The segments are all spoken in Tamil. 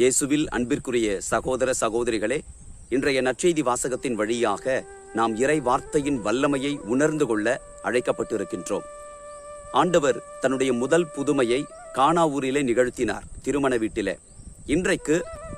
இயேசுவில் அன்பிற்குரிய சகோதர சகோதரிகளே இன்றைய நற்செய்தி வாசகத்தின் வழியாக நாம் இறை வார்த்தையின் வல்லமையை உணர்ந்து கொள்ள அழைக்கப்பட்டிருக்கின்றோம். ஆண்டவர் தன்னுடைய முதல் புதுமையை கானா ஊரிலே நிகழ்த்தினார் திருமண வீட்டிலே. இன்றைக்கு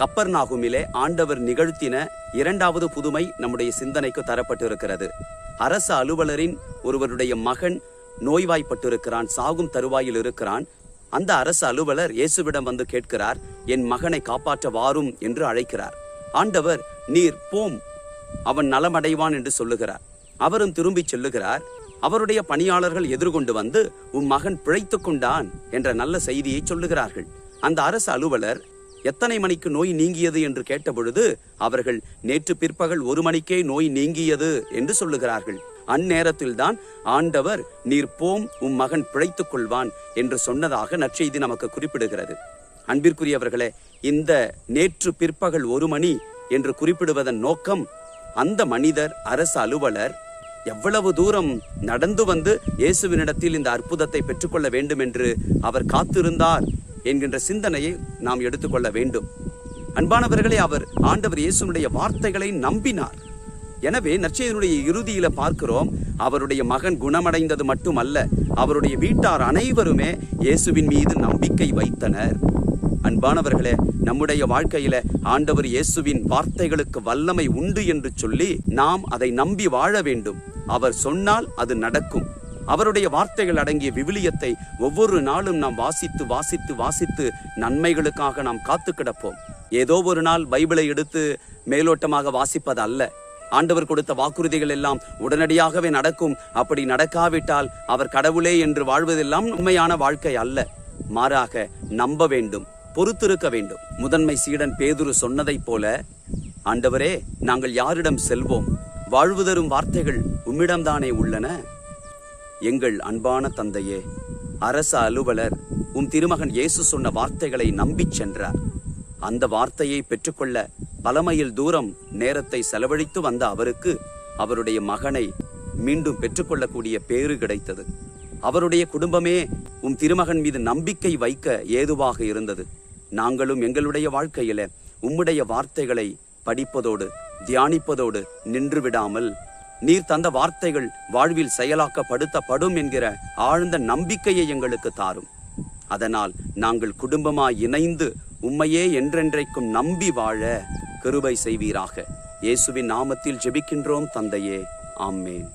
கப்பர்நாகுமிலே ஆண்டவர் நிகழ்த்தின இரண்டாவது புதுமை நம்முடைய சிந்தனைக்கு தரப்பட்டிருக்கிறது. அரசு அலுவலரின் ஒருவருடைய மகன் நோய்வாய்ப்பட்டிருக்கிறான் சாகும் தருவாயில் இருக்கிறான் அந்த அரசு அலுவலர் இயேசுவிடம் வந்து கேட்கிறார் என் மகனை காப்பாற்ற வாரும் என்று அழைக்கிறார். ஆண்டவர் நீர் போம் அவன் நலமடைவான் என்று சொல்லுகிறார். அவரும் திரும்பிச் செல்லுகிறார். அவருடைய பணியாளர்கள் எதிர்கொண்டு வந்து உன் மகன் பிழைத்துக் கொண்டான் என்ற நல்ல செய்தியை சொல்லுகிறார்கள். அந்த அரசு அலுவலர் எத்தனை மணிக்கு நோய் நீங்கியது? என்று கேட்டபொழுது அவர்கள் நேற்று பிற்பகல் ஒரு மணிக்கே நோய் நீங்கியது என்று சொல்லுகிறார்கள். அந்நேரத்தில்தான் ஆண்டவர் நீர் போம் உம் மகன் பிழைத்துக் கொள்வான் என்று சொன்னதாக நற்செய்தி நமக்கு குறிப்பிடுகிறது. அன்பிற்குரியவர்களே இந்த நேற்று பிற்பகல் ஒரு மணி என்று குறிப்பிடுவதன் நோக்கம் அந்த மனிதர் அரசு அலுவலர் எவ்வளவு தூரம் நடந்து வந்து இயேசுவினிடத்தில் இந்த அற்புதத்தை பெற்றுக்கொள்ள வேண்டும் என்று அவர் காத்திருந்தார் என்கின்ற சிந்தனையை நாம் எடுத்துக்கொள்ள வேண்டும். அன்பானவர்களே அவர் ஆண்டவர் இயேசுனுடைய வார்த்தைகளை நம்பினார். எனவே நற்செய்தியினுடைய இறுதியில பார்க்கிறோம் அவருடைய மகன் குணமடைந்தது மட்டுமல்ல அவருடைய வீட்டார் அனைவருமே இயேசுவின் மீது நம்பிக்கை வைத்தனர். அன்பானவர்களே நம்முடைய வாழ்க்கையில ஆண்டவர் இயேசுவின் வார்த்தைகளுக்கு வல்லமை உண்டு என்று சொல்லி நாம் அதை நம்பி வாழ வேண்டும். அவர் சொன்னால் அது நடக்கும். அவருடைய வார்த்தைகள் அடங்கிய விவிலியத்தை ஒவ்வொரு நாளும் நாம் வாசித்து வாசித்து வாசித்து நன்மைகளுக்காக நாம் காத்து கிடப்போம் ஏதோ ஒரு நாள் பைபிளை எடுத்து மேலோட்டமாக வாசிப்பது அல்ல ஆண்டவர் கொடுத்த வாக்குறுதிகள் எல்லாம் உடனடியாகவே நடக்கும். அப்படி நடக்காவிட்டால் அவர் கடவுளே என்று வாழ்வதெல்லாம் உண்மையான வாழ்க்கை அல்ல. மாறாக நம்ப வேண்டும் பொறுத்திருக்க வேண்டும். முதன்மை சீடன் பேதுரு சொன்னதைப் போல ஆண்டவரே நாங்கள் யாரிடம் செல்வோம்? வாழ்வு தரும் வார்த்தைகள் உம்மிடம்தானே உள்ளன? எங்கள் அன்பான தந்தையே அரச அலுவலர் உம் திருமகன் இயேசு சொன்ன வார்த்தைகளை நம்பிச் சென்றார். அந்த வார்த்தையை பெற்றுக்கொள்ள பல மைல் தூரம் நேரத்தை செலவழித்து வந்த அவருக்கு அவருடைய மகனை மீண்டும் பெற்றுக்கொள்ளக்கூடிய பேறு கிடைத்தது. அவருடைய குடும்பமே உம் திருமகன் மீது நம்பிக்கை வைக்க ஏதுவாக இருந்தது. நாங்களும் எங்களுடைய வாழ்க்கையில உம்முடைய வார்த்தைகளை படிப்பதோடு தியானிப்பதோடு நின்று விடாமல் நீர் தந்த வார்த்தைகள் வாழ்வில் செயலாக்கப்படுத்தப்படும் என்கிற ஆழ்ந்த நம்பிக்கையை எங்களுக்கு தாரும். அதனால் நாங்கள் குடும்பமாய் இணைந்து உம்மையே என்றென்றைக்கும் நம்பி வாழ கிருபை செய்வீராக. இயேசுவின் நாமத்தில் ஜெபிக்கின்றோம் தந்தையே. ஆம்மேன்